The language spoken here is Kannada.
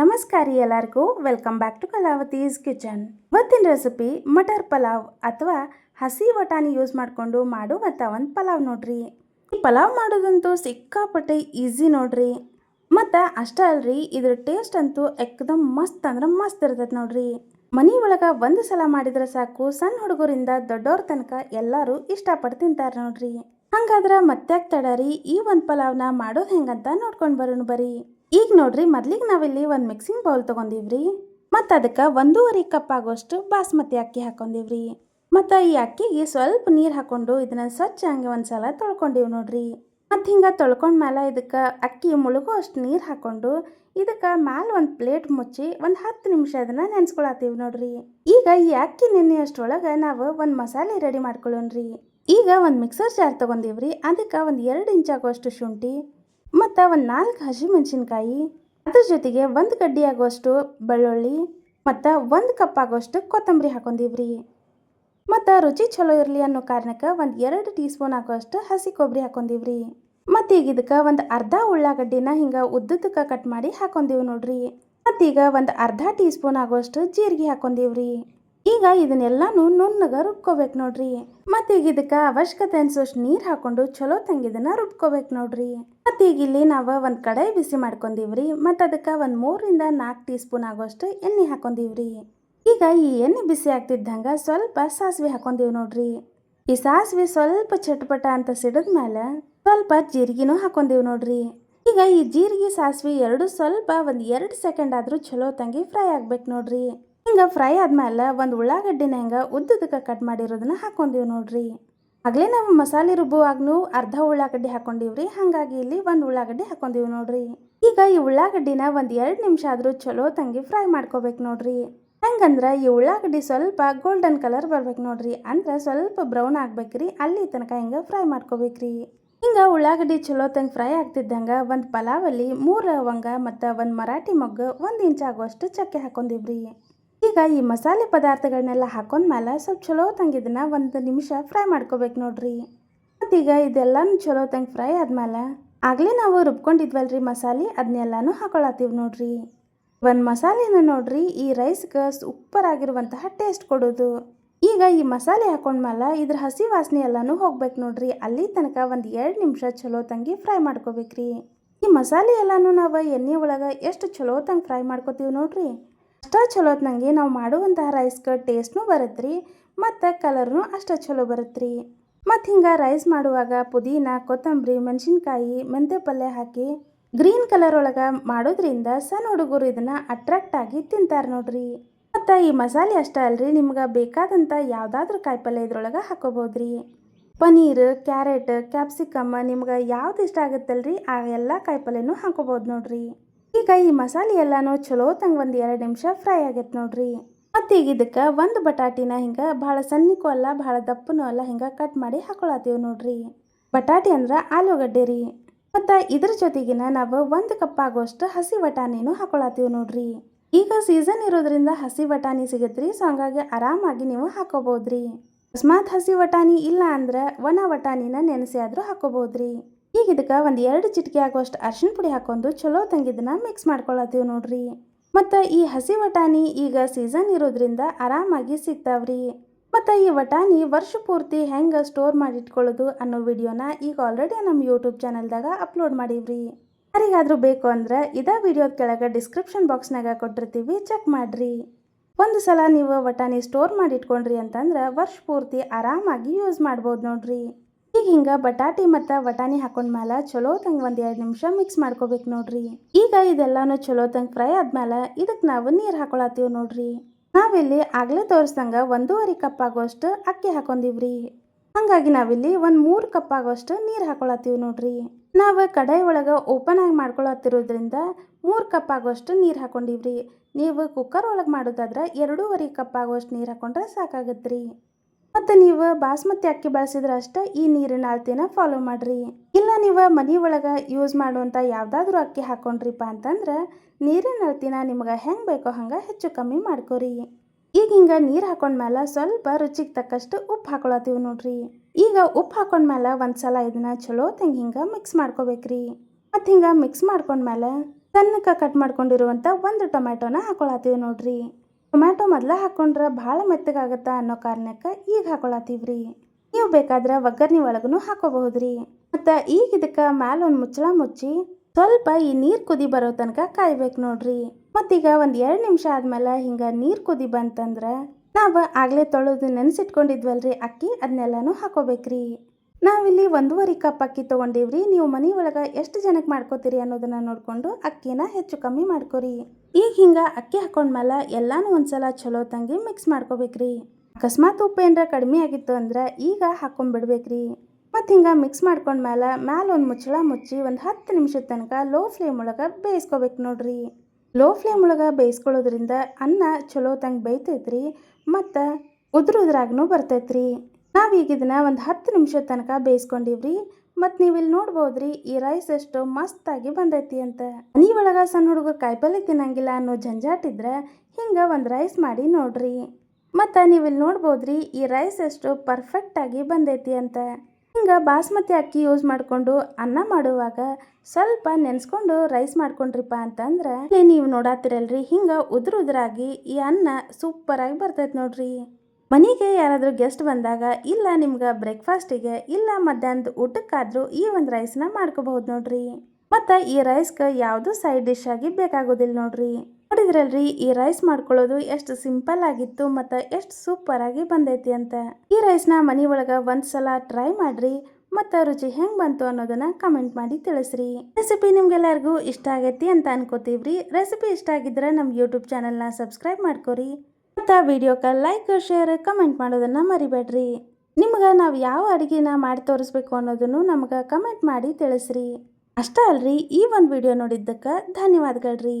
ನಮಸ್ಕಾರ ಎಲ್ಲರಿಗೂ. Welcome back to Kalavati's kitchen ಇವತ್ತಿನ ರೆಸಿಪಿ ಮಟರ್ ಪಲಾವ್ ಅಥವಾ ಹಸಿ ವಟಾಣಿ ಯೂಸ್ ಮಾಡಿಕೊಂಡು ಮಾಡುವಂಥ ಒಂದು ಪಲಾವ್ ನೋಡ್ರಿ. ಈ ಪಲಾವ್ ಮಾಡೋದಂತೂ ಸಿಕ್ಕಾಪಟ್ಟೆ ಈಸಿ ನೋಡ್ರಿ. ಮತ್ತು ಅಷ್ಟೇ ಅಲ್ರಿ, ಇದ್ರ ಟೇಸ್ಟ್ ಅಂತೂ ಎಕ್ದಮ್ ಮಸ್ತ್ ಅಂದ್ರೆ ಮಸ್ತ್ ಇರ್ತೈತೆ ನೋಡ್ರಿ. ಮನೆ ಒಳಗೆ ಒಂದು ಸಲ ಮಾಡಿದ್ರೆ ಸಾಕು, ಸಣ್ಣ ಹುಡುಗರಿಂದ ದೊಡ್ಡವ್ರ ತನಕ ಎಲ್ಲರೂ ಇಷ್ಟಪಟ್ಟು ತಿಂತಾರೆ ನೋಡ್ರಿ. ಹಂಗಾದ್ರೆ ಮತ್ತೆ ತಡರಿ ಈ ಒಂದು ಪಲಾವ್ನ ಮಾಡೋದು ಹೆಂಗಂತ ನೋಡ್ಕೊಂಡು ಬರೋಣ ಬರ್ರಿ. ಈಗ ನೋಡ್ರಿ, ಮೊದ್ಲಿಗೆ ನಾವಿಲ್ಲಿ ಒಂದು ಮಿಕ್ಸಿಂಗ್ ಬೌಲ್ ತೊಗೊಂಡಿವ್ರಿ. ಮತ್ತು ಅದಕ್ಕೆ ಒಂದೂವರೆ ಕಪ್ ಆಗೋಷ್ಟು ಬಾಸ್ಮತಿ ಅಕ್ಕಿ ಹಾಕೊಂಡಿವ್ರಿ. ಮತ್ತು ಈ ಅಕ್ಕಿಗೆ ಸ್ವಲ್ಪ ನೀರು ಹಾಕೊಂಡು ಇದನ್ನ ಸ್ವಚ್ಛ ಹಂಗೆ ಒಂದ್ಸಲ ತೊಳ್ಕೊಂಡಿವಿ ನೋಡ್ರಿ. ಮತ್ತು ಹಿಂಗೆ ತೊಳ್ಕೊಂಡ್ಮೇಲೆ ಇದಕ್ಕೆ ಅಕ್ಕಿ ಮುಳುಗೋ ಅಷ್ಟು ನೀರು ಹಾಕೊಂಡು ಇದಕ್ಕೆ ಮ್ಯಾಲೆ ಒಂದು ಪ್ಲೇಟ್ ಮುಚ್ಚಿ ಒಂದು ಹತ್ತು ನಿಮಿಷ ಅದನ್ನ ನೆನ್ಸ್ಕೊಳತ್ತೀವಿ ನೋಡ್ರಿ. ಈಗ ಈ ಅಕ್ಕಿ ನೆನೆಯಷ್ಟರೊಳಗೆ ನಾವು ಒಂದು ಮಸಾಲೆ ರೆಡಿ ಮಾಡ್ಕೊಳ್ಳೋಣ್ರಿ ಈಗ ಒಂದು ಮಿಕ್ಸರ್ ಜಾರ್ ತೊಗೊಂಡಿವ್ರಿ, ಅದಕ್ಕೆ ಒಂದು ಎರಡು ಇಂಚ್ ಆಗುವಷ್ಟು ಶುಂಠಿ ಮತ್ತು ಒಂದು ನಾಲ್ಕು ಹಸಿಮೆಣಸಿನ್ಕಾಯಿ ಅದ್ರ ಜೊತೆಗೆ ಒಂದು ಗಡ್ಡಿ ಆಗುವಷ್ಟು ಬೆಳ್ಳುಳ್ಳಿ ಮತ್ತು ಒಂದು ಕಪ್ ಆಗೋಷ್ಟು ಕೊತ್ತಂಬರಿ ಹಾಕೊಂಡಿವ್ರಿ. ಮತ್ತು ರುಚಿ ಚಲೋ ಇರಲಿ ಅನ್ನೋ ಕಾರಣಕ್ಕೆ ಒಂದು ಎರಡು ಟೀ ಸ್ಪೂನ್ ಆಗೋಷ್ಟು ಹಸಿ ಕೊಬ್ಬರಿ ಹಾಕೊಂಡಿವ್ರಿ. ಮತ್ತು ಈಗ ಇದಕ್ಕೆ ಒಂದು ಅರ್ಧ ಉಳ್ಳಾಗಡ್ಡಿನ ಹಿಂಗೆ ಉದ್ದುದ್ದಕ್ಕೆ ಕಟ್ ಮಾಡಿ ಹಾಕೊಂಡಿವಿ ನೋಡ್ರಿ. ಮತ್ತೀಗ ಒಂದು ಅರ್ಧ ಟೀ ಸ್ಪೂನ್ ಆಗುವಷ್ಟು ಜೀರಿಗೆ ಹಾಕೊಂಡಿವ್ರಿ. ಈಗ ಇದನ್ನೆಲ್ಲಾನು ನುಣ್ಣಗೆ ರುಬ್ಕೋಬೇಕು ನೋಡ್ರಿ. ಮತ್ತೀಗ ಇದಕ್ಕೆ ಅವಶ್ಯಕತೆ ಅನ್ಸೋಷ್ಟು ನೀರು ಹಾಕೊಂಡು ಚಲೋ ತಂಗಿದನ್ನ ರುಬ್ಕೋಬೇಕು ನೋಡ್ರಿ. ಮತ್ತೀಗ ಇಲ್ಲಿ ನಾವು ಒಂದು ಕಡಾಯಿ ಬಿಸಿ ಮಾಡ್ಕೊಂಡಿವ್ರಿ. ಮತ್ತು ಅದಕ್ಕೆ ಒಂದು ಮೂರರಿಂದ ನಾಲ್ಕು ಟೀ ಸ್ಪೂನ್ ಆಗೋಷ್ಟು ಎಣ್ಣೆ ಹಾಕೊಂಡಿವ್ರಿ. ಈಗ ಈ ಎಣ್ಣೆ ಬಿಸಿ ಆಗ್ತಿದ್ದಂಗ ಸ್ವಲ್ಪ ಸಾಸಿವೆ ಹಾಕೊಂಡಿವಿ ನೋಡ್ರಿ. ಈ ಸಾಸಿವೆ ಸ್ವಲ್ಪ ಚಟ್ಪಟ ಅಂತ ಸಿಡಿದ್ಮೇಲೆ ಸ್ವಲ್ಪ ಜೀರಿಗೆನೂ ಹಾಕೊಂಡಿವಿ ನೋಡ್ರಿ. ಈಗ ಈ ಜೀರಿಗೆ ಸಾಸಿವೆ ಎರಡು ಸ್ವಲ್ಪ ಒಂದು ಎರಡು ಸೆಕೆಂಡ್ ಆದರೂ ಚಲೋ ತಂಗಿ ಫ್ರೈ ಆಗ್ಬೇಕು ನೋಡ್ರಿ. ಹಿಂಗೆ ಫ್ರೈ ಆದಮೇಲೆ ಒಂದು ಉಳ್ಳಾಗಡ್ಡಿನ ಹೆಂಗೆ ಉದ್ದದಕ್ಕೆ ಕಟ್ ಮಾಡಿರೋದನ್ನ ಹಾಕೊಂಡಿವಿ ನೋಡ್ರಿ. ಆಗಲೇ ನಾವು ಮಸಾಲೆ ರುಬ್ಬುವಾಗ್ನೂ ಅರ್ಧ ಉಳ್ಳಾಗಡ್ಡಿ ಹಾಕೊಂಡಿವ್ರಿ, ಹಾಗಾಗಿ ಇಲ್ಲಿ ಒಂದು ಉಳ್ಳಾಗಡ್ಡಿ ಹಾಕೊಂಡಿವಿ ನೋಡ್ರಿ. ಈಗ ಈ ಉಳ್ಳಾಗಡ್ಡಿನ ಒಂದು ಎರಡು ನಿಮಿಷ ಆದರೂ ಚಲೋ ತಂಗಿ ಫ್ರೈ ಮಾಡ್ಕೋಬೇಕು ನೋಡ್ರಿ. ಹೆಂಗಂದ್ರೆ ಈ ಉಳ್ಳಾಗಡ್ಡಿ ಸ್ವಲ್ಪ ಗೋಲ್ಡನ್ ಕಲರ್ ಬರ್ಬೇಕು ನೋಡ್ರಿ, ಅಂದ್ರೆ ಸ್ವಲ್ಪ ಬ್ರೌನ್ ಆಗ್ಬೇಕ್ರಿ, ಅಲ್ಲಿ ತನಕ ಹಿಂಗೆ ಫ್ರೈ ಮಾಡ್ಕೋಬೇಕ್ರಿ. ಹಿಂಗೆ ಉಳ್ಳಾಗಡ್ಡಿ ಚಲೋ ತಂಗೆ ಫ್ರೈ ಆಗ್ತಿದ್ದಂಗೆ ಒಂದು ಪಲಾವಲ್ಲಿ ಮೂರು ಲವಂಗ ಮತ್ತು ಒಂದು ಮರಾಠಿ ಮೊಗ್ಗು ಒಂದು ಇಂಚ್ ಆಗುವಷ್ಟು ಚಕ್ಕೆ ಹಾಕೊಂಡಿವ್ರಿ. ಈಗ ಈ ಮಸಾಲೆ ಪದಾರ್ಥಗಳನ್ನೆಲ್ಲ ಹಾಕೊಂಡ್ಮೇಲೆ ಸ್ವಲ್ಪ ಚಲೋ ಇದನ್ನ ಒಂದು ನಿಮಿಷ ಫ್ರೈ ಮಾಡ್ಕೋಬೇಕು ನೋಡ್ರಿ. ಮತ್ತೀಗ ಇದೆಲ್ಲನೂ ಚಲೋ ತಂಗೆ ಫ್ರೈ ಆದ್ಮೇಲೆ ಆಗಲೇ ನಾವು ರುಬ್ಕೊಂಡಿದ್ವಲ್ರಿ ಮಸಾಲೆ ಅದನ್ನೆಲ್ಲನೂ ಹಾಕೊಳತ್ತೀವಿ ನೋಡ್ರಿ. ಒಂದು ಮಸಾಲೆನ ನೋಡ್ರಿ ಈ ರೈಸ್ಗೆ ಸೂಪರ್ ಆಗಿರುವಂತಹ ಟೇಸ್ಟ್ ಕೊಡೋದು. ಈಗ ಈ ಮಸಾಲೆ ಹಾಕೊಂಡ್ಮೇಲೆ ಇದ್ರ ಹಸಿ ವಾಸನೆ ಎಲ್ಲನೂ ಹೋಗ್ಬೇಕು ನೋಡ್ರಿ. ಅಲ್ಲಿ ತನಕ ಒಂದು ಎರಡು ನಿಮಿಷ ಚಲೋ ತಂಗಿ ಫ್ರೈ ಮಾಡ್ಕೋಬೇಕ್ರಿ. ಈ ಮಸಾಲೆ ಎಲ್ಲನೂ ನಾವು ಎಣ್ಣೆ ಒಳಗೆ ಎಷ್ಟು ಚಲೋ ತಂಗೆ ಫ್ರೈ ಮಾಡ್ಕೋತೀವಿ ನೋಡ್ರಿ. ಅಷ್ಟೇ ಚಲೋ ನಂಗೆ. ನಾವು ಮಾಡುವಂತಹ ರೈಸ್ಗೆ ಟೇಸ್ಟ್ನೂ ಬರುತ್ತೆ ರೀ ಮತ್ತು ಕಲರ್ನೂ ಅಷ್ಟು ಚಲೋ ಬರುತ್ತೆ ರೀ ಮತ್ತು ಹಿಂಗೆ ರೈಸ್ ಮಾಡುವಾಗ ಪುದೀನ, ಕೊತ್ತಂಬರಿ, ಮೆಣಸಿನ್ಕಾಯಿ ಮೆಂತ್ಯ ಪಲ್ಯ ಹಾಕಿ ಗ್ರೀನ್ ಕಲರ್ ಒಳಗೆ ಮಾಡೋದ್ರಿಂದ ಸಣ್ಣ ಹುಡುಗರು ಇದನ್ನು ಅಟ್ರಾಕ್ಟ್ ಆಗಿ ತಿಂತಾರೆ ನೋಡ್ರಿ. ಮತ್ತು ಈ ಮಸಾಲೆ ಅಷ್ಟೇ ಅಲ್ರಿ, ನಿಮ್ಗೆ ಬೇಕಾದಂಥ ಯಾವುದಾದ್ರೂ ಕಾಯಿಪಲ್ಯ ಇದ್ರೊಳಗೆ ಹಾಕೋಬೋದ್ರಿ. ಪನೀರ್, ಕ್ಯಾರೆಟ್, ಕ್ಯಾಪ್ಸಿಕಮ್ ನಿಮ್ಗೆ ಯಾವ್ದು ಇಷ್ಟ ಆಗುತ್ತಲ್ರಿ, ಆ ಎಲ್ಲ ಕಾಯಿಪಲ್ಯನೂ ಹಾಕೋಬೋದು ನೋಡ್ರಿ. ಈಗ ಈ ಮಸಾಲೆ ಎಲ್ಲಾನು ಚಲೋ ತಂಗ ಒಂದು ಎರಡು ನಿಮಿಷ ಫ್ರೈ ಆಗೈತೆ ನೋಡ್ರಿ. ಮತ್ತು ಈಗ ಇದಕ್ಕೆ ಒಂದು ಬಟಾಟಿನ ಹಿಂಗೆ ಭಾಳ ಸಣ್ಣಕ್ಕೂ ಅಲ್ಲ, ಭಾಳ ದಪ್ಪನೂ ಅಲ್ಲ ಹಿಂಗೆ ಕಟ್ ಮಾಡಿ ಹಾಕೊಳತ್ತೀವಿ ನೋಡ್ರಿ. ಬಟಾಟಿ ಅಂದ್ರೆ ಆಲೂಗಡ್ಡೆ ರೀ. ಮತ್ತು ಇದ್ರ ಜೊತೆಗಿನ ನಾವು ಒಂದು ಕಪ್ ಆಗೋಷ್ಟು ಹಸಿ ಬಟಾಣಿನೂ ಹಾಕೊಳತ್ತೀವಿ ನೋಡ್ರಿ. ಈಗ ಸೀಸನ್ ಇರೋದ್ರಿಂದ ಹಸಿ ಬಟಾಣಿ ಸಿಗತ್ರಿ ಸೊ ಹಂಗಾಗಿ ಆರಾಮಾಗಿ ನೀವು ಹಾಕೋಬೋದ್ರಿ. ಅಕಸ್ಮಾತ್ ಹಸಿ ಬಟಾಣಿ ಇಲ್ಲ ಅಂದ್ರೆ ಒಣ ಬಟಾಣಿನ ನೆನೆಸಿ ಆದರೂ ಹಾಕೋಬೋದ್ರಿ. ಈಗ ಇದಕ್ಕೆ ಒಂದು ಎರಡು ಚಿಟಿಕೆ ಆಗುವಷ್ಟು ಅರ್ಶಿಣ ಪುಡಿ ಹಾಕೊಂಡು ಚಲೋ ತಂಗಿದನ್ನ ಮಿಕ್ಸ್ ಮಾಡ್ಕೊಳತ್ತೀವಿ ನೋಡ್ರಿ. ಮತ್ತು ಈ ಹಸಿ ವಟಾಣಿ ಈಗ ಸೀಸನ್ ಇರೋದ್ರಿಂದ ಆರಾಮಾಗಿ ಸಿಗ್ತಾವ್ರಿ. ಮತ್ತು ಈ ವಟಾಣಿ ವರ್ಷ ಪೂರ್ತಿ ಹೆಂಗೆ ಸ್ಟೋರ್ ಮಾಡಿಟ್ಕೊಳ್ಳೋದು ಅನ್ನೋ ವಿಡಿಯೋನ ಈಗ ಆಲ್ರೆಡಿ ನಮ್ಮ ಯೂಟ್ಯೂಬ್ ಚಾನಲ್ದಾಗ ಅಪ್ಲೋಡ್ ಮಾಡೀವ್ರಿ. ಯಾರಿಗಾದರೂ ಬೇಕು ಅಂದ್ರೆ ಇದೇ ವಿಡಿಯೋದ ಕೆಳಗೆ ಡಿಸ್ಕ್ರಿಪ್ಷನ್ ಬಾಕ್ಸ್ನಾಗ ಕೊಟ್ಟಿರ್ತೀವಿ ಚೆಕ್ ಮಾಡಿರಿ. ಒಂದು ಸಲ ನೀವು ವಟಾಣಿ ಸ್ಟೋರ್ ಮಾಡಿಟ್ಕೊಂಡ್ರಿ ಅಂತಂದ್ರೆ ವರ್ಷ ಪೂರ್ತಿ ಆರಾಮಾಗಿ ಯೂಸ್ ಮಾಡ್ಬೋದು ನೋಡ್ರಿ. ಈಗ ಹಿಂಗೆ ಬಟಾಟಿ ಮತ್ತು ಬಟಾಣಿ ಹಾಕೊಂಡ್ಮೇಲೆ ಚಲೋ ತಂಗ ಒಂದು ಎರಡು ನಿಮಿಷ ಮಿಕ್ಸ್ ಮಾಡ್ಕೋಬೇಕು ನೋಡ್ರಿ. ಈಗ ಇದೆಲ್ಲಾನು ಚಲೋ ತಂಗ ಫ್ರೈ ಆದ್ಮೇಲೆ ಇದಕ್ಕೆ ನಾವು ನೀರು ಹಾಕೊಳತ್ತೀವಿ ನೋಡ್ರಿ. ನಾವಿಲ್ಲಿ ಆಗಲೇ ತೋರಿಸ್ದಂಗೆ ಒಂದೂವರೆ ಕಪ್ ಆಗೋಷ್ಟು ಅಕ್ಕಿ ಹಾಕೊಂಡಿವ್ರಿ. ಹಂಗಾಗಿ ನಾವಿಲ್ಲಿ ಒಂದು ಮೂರು ಕಪ್ ಆಗೋಷ್ಟು ನೀರು ಹಾಕೊಳತ್ತೀವಿ ನೋಡ್ರಿ. ನಾವು ಕಡಾಯಿ ಒಳಗೆ ಓಪನ್ ಆಗಿ ಮಾಡ್ಕೊಳತ್ತಿರೋದ್ರಿಂದ ಮೂರು ಕಪ್ ಆಗೋಷ್ಟು ನೀರು ಹಾಕೊಂಡಿವ್ರಿ. ನೀವು ಕುಕ್ಕರ್ ಒಳಗೆ ಮಾಡೋದಾದ್ರೆ ಎರಡೂವರೆ ಕಪ್ ಆಗೋಷ್ಟು ನೀರು ಹಾಕೊಂಡ್ರೆ ಸಾಕಾಗತ್ರಿ. ಮತ್ತು ನೀವು ಬಾಸ್ಮತಿ ಅಕ್ಕಿ ಬಳಸಿದ್ರೆ ಅಷ್ಟೇ ಈ ನೀರಿನ ಅಳತೆನ ಫಾಲೋ ಮಾಡಿರಿ. ಇಲ್ಲ ನೀವು ಮನೆ ಒಳಗೆ ಯೂಸ್ ಮಾಡುವಂಥ ಯಾವುದಾದ್ರೂ ಅಕ್ಕಿ ಹಾಕೊಂಡ್ರಿಪ್ಪ ಅಂತಂದ್ರೆ ನೀರಿನ ಅಳತಿನ ನಿಮ್ಗೆ ಹೆಂಗೆ ಬೇಕೋ ಹಂಗೆ ಹೆಚ್ಚು ಕಮ್ಮಿ ಮಾಡ್ಕೊರಿ. ಈಗ ಹಿಂಗೆ ನೀರು ಹಾಕೊಂಡ್ಮೇಲೆ ಸ್ವಲ್ಪ ರುಚಿಗೆ ತಕ್ಕಷ್ಟು ಉಪ್ಪು ಹಾಕೊಳತ್ತೀವಿ ನೋಡ್ರಿ. ಈಗ ಉಪ್ಪು ಹಾಕೊಂಡ್ಮೇಲೆ ಒಂದು ಸಲ ಇದನ್ನ ಚಲೋ ತೆಂಗ ಹಿಂಗೆ ಮಿಕ್ಸ್ ಮಾಡ್ಕೋಬೇಕ್ರಿ. ಮತ್ತು ಹಿಂಗೆ ಮಿಕ್ಸ್ ಮಾಡ್ಕೊಂಡ್ಮೇಲೆ ಸಣ್ಣಕ್ಕೆ ಕಟ್ ಮಾಡ್ಕೊಂಡಿರುವಂಥ ಒಂದು ಟೊಮ್ಯಾಟೊನ ಹಾಕೊಳತ್ತೀವಿ ನೋಡ್ರಿ. ಟೊಮ್ಯಾಟೊ ಮೊದಲ ಹಾಕೊಂಡ್ರೆ ಭಾಳ ಮೆತ್ತಗಾಗತ್ತಾ ಅನ್ನೋ ಕಾರಣಕ್ಕೆ ಈಗ ಹಾಕೊಳತ್ತೀವ್ರಿ. ನೀವು ಬೇಕಾದ್ರೆ ಒಗ್ಗರಣೆ ಒಳಗೂ ಹಾಕೋಬಹುದ್ರಿ. ಮತ್ತು ಈಗ ಇದಕ್ಕೆ ಮ್ಯಾಲೊಂದು ಮುಚ್ಚಳ ಮುಚ್ಚಿ ಸ್ವಲ್ಪ ಈ ನೀರು ಕುದಿ ಬರೋ ತನಕ ಕಾಯ್ಬೇಕು ನೋಡ್ರಿ. ಮತ್ತೀಗ ಒಂದು ಎರಡು ನಿಮಿಷ ಆದ್ಮೇಲೆ ಹಿಂಗೆ ನೀರು ಕುದಿ ಬಂತಂದ್ರೆ ನಾವು ಆಗಲೇ ತೊಳೆದು ನೆನೆಸಿಟ್ಕೊಂಡಿದ್ವಲ್ರಿ ಅಕ್ಕಿ ಅದನ್ನೆಲ್ಲನೂ ಹಾಕೋಬೇಕ್ರಿ. ನಾವಿಲ್ಲಿ ಒಂದೂವರೆ ಕಪ್ ಅಕ್ಕಿ ತೊಗೊಂಡಿವ್ರಿ. ನೀವು ಮನೆ ಒಳಗೆ ಎಷ್ಟು ಜನಕ್ಕೆ ಮಾಡ್ಕೋತೀರಿ ಅನ್ನೋದನ್ನ ನೋಡಿಕೊಂಡು ಅಕ್ಕಿನ ಹೆಚ್ಚು ಕಮ್ಮಿ ಮಾಡ್ಕೊರಿ. ಈಗ ಹಿಂಗೆ ಅಕ್ಕಿ ಹಾಕೊಂಡ್ಮೇಲೆ ಎಲ್ಲಾನು ಒಂದ್ಸಲ ಚಲೋ ತಂಗಿ ಮಿಕ್ಸ್ ಮಾಡ್ಕೋಬೇಕ್ರಿ. ಅಕಸ್ಮಾತ್ ಉಪ್ಪು ಏನರ ಕಡಿಮೆ ಆಗಿತ್ತು ಅಂದ್ರೆ ಈಗ ಹಾಕೊಂಡ್ಬಿಡ್ಬೇಕ್ರಿ ಮತ್ತು ಹಿಂಗೆ ಮಿಕ್ಸ್ ಮಾಡ್ಕೊಂಡ್ಮೇಲೆ ಮ್ಯಾಲ ಒಂದು ಮುಚ್ಚಳ ಮುಚ್ಚಿ ಒಂದು ಹತ್ತು ನಿಮಿಷದ ತನಕ ಲೋ ಫ್ಲೇಮ್ ಒಳಗೆ ಬೇಯಿಸ್ಕೋಬೇಕು ನೋಡ್ರಿ. ಲೋ ಫ್ಲೇಮ್ ಒಳಗೆ ಬೇಯಿಸ್ಕೊಳ್ಳೋದ್ರಿಂದ ಅನ್ನ ಚಲೋ ತಂಗೆ ಬೇಯ್ತೈತ್ರಿ, ಮತ್ತು ಉದ್ರ ಬರ್ತೈತೆ ಬರ್ತೈತ್ರಿ. ನಾವೀಗ ಇದನ್ನ ಒಂದು ಹತ್ತು ನಿಮಿಷದ ತನಕ ಬೇಯಿಸ್ಕೊಂಡಿವ್ರಿ. ಮತ್ತು ನೀವು ಇಲ್ಲಿ ನೋಡ್ಬೋದ್ರಿ, ಈ ರೈಸ್ ಎಷ್ಟು ಮಸ್ತಾಗಿ ಬಂದೈತಿ ಅಂತ. ಮನಿ ಒಳಗೆ ಸಣ್ಣ ಹುಡುಗರು ಕಾಯಿಪಲ್ಲೆ ತಿನ್ನಂಗಿಲ್ಲ ಅನ್ನೋ ಜಂಜಾಟಿದ್ರೆ ಹಿಂಗೆ ಒಂದು ರೈಸ್ ಮಾಡಿ ನೋಡ್ರಿ. ಮತ್ತು ನೀವು ಇಲ್ಲಿ ನೋಡ್ಬೋದ್ರಿ, ಈ ರೈಸ್ ಎಷ್ಟು ಪರ್ಫೆಕ್ಟಾಗಿ ಬಂದೈತಿ ಅಂತ. ಹಿಂಗೆ ಬಾಸ್ಮತಿ ಅಕ್ಕಿ ಯೂಸ್ ಮಾಡಿಕೊಂಡು ಅನ್ನ ಮಾಡುವಾಗ ಸ್ವಲ್ಪ ನೆನೆಸ್ಕೊಂಡು ರೈಸ್ ಮಾಡ್ಕೊಂಡ್ರಿಪ್ಪ ಅಂತಂದ್ರೆ ಇಲ್ಲಿ ನೀವು ನೋಡಾತಿರಲ್ರಿ, ಹಿಂಗೆ ಉದ್ರ ಉದ್ರಾಗಿ ಈ ಅನ್ನ ಸೂಪರಾಗಿ ಬರ್ತೈತೆ ನೋಡ್ರಿ. ಮನೆಗೆ ಯಾರಾದರೂ ಗೆಸ್ಟ್ ಬಂದಾಗ ಇಲ್ಲ ನಿಮ್ಗೆ ಬ್ರೇಕ್ಫಾಸ್ಟಿಗೆ ಇಲ್ಲ ಮಧ್ಯಾಹ್ನದ ಊಟಕ್ಕಾದರೂ ಈ ಒಂದು ರೈಸ್ನ ಮಾಡ್ಕೋಬಹುದು ನೋಡ್ರಿ. ಮತ್ತು ಈ ರೈಸ್ಗೆ ಯಾವುದು ಸೈಡ್ ಡಿಶ್ ಆಗಿ ಬೇಕಾಗೋದಿಲ್ಲ ನೋಡ್ರಿ. ನೋಡಿದ್ರಲ್ರಿ, ಈ ರೈಸ್ ಮಾಡ್ಕೊಳ್ಳೋದು ಎಷ್ಟು ಸಿಂಪಲ್ ಆಗಿತ್ತು ಮತ್ತು ಎಷ್ಟು ಸೂಪರ್ ಆಗಿ ಬಂದೈತಿ ಅಂತ. ಈ ರೈಸ್ನ ಮನೆ ಒಳಗೆ ಒಂದು ಸಲ ಟ್ರೈ ಮಾಡ್ರಿ, ಮತ್ತು ರುಚಿ ಹೆಂಗೆ ಬಂತು ಅನ್ನೋದನ್ನ ಕಮೆಂಟ್ ಮಾಡಿ ತಿಳಿಸ್ರಿ. ರೆಸಿಪಿ ನಿಮ್ಗೆಲ್ಲರಿಗೂ ಇಷ್ಟ ಆಗೈತಿ ಅಂತ ಅನ್ಕೋತೀವ್ರಿ. ರೆಸಿಪಿ ಇಷ್ಟ ಆಗಿದ್ರೆ ನಮ್ಮ ಯೂಟ್ಯೂಬ್ ಚಾನಲ್ನ ಸಬ್ಸ್ಕ್ರೈಬ್ ಮಾಡ್ಕೊರಿ. ಮತ್ತು ವಿಡಿಯೋಕ್ಕೆ ಲೈಕ್ ಶೇರ್ ಕಮೆಂಟ್ ಮಾಡೋದನ್ನು ಮರಿಬೇಡ್ರಿ. ನಿಮ್ಗೆ ನಾವು ಯಾವ ಅಡುಗೆನ ಮಾಡಿ ತೋರಿಸ್ಬೇಕು ಅನ್ನೋದನ್ನು ನಮ್ಗೆ ಕಮೆಂಟ್ ಮಾಡಿ ತಿಳಿಸ್ರಿ. ಅಷ್ಟೇ ಅಲ್ರಿ ಈ ಒಂದು ವಿಡಿಯೋ ನೋಡಿದ್ದಕ್ಕೆ ಧನ್ಯವಾದಗಳ್ರಿ.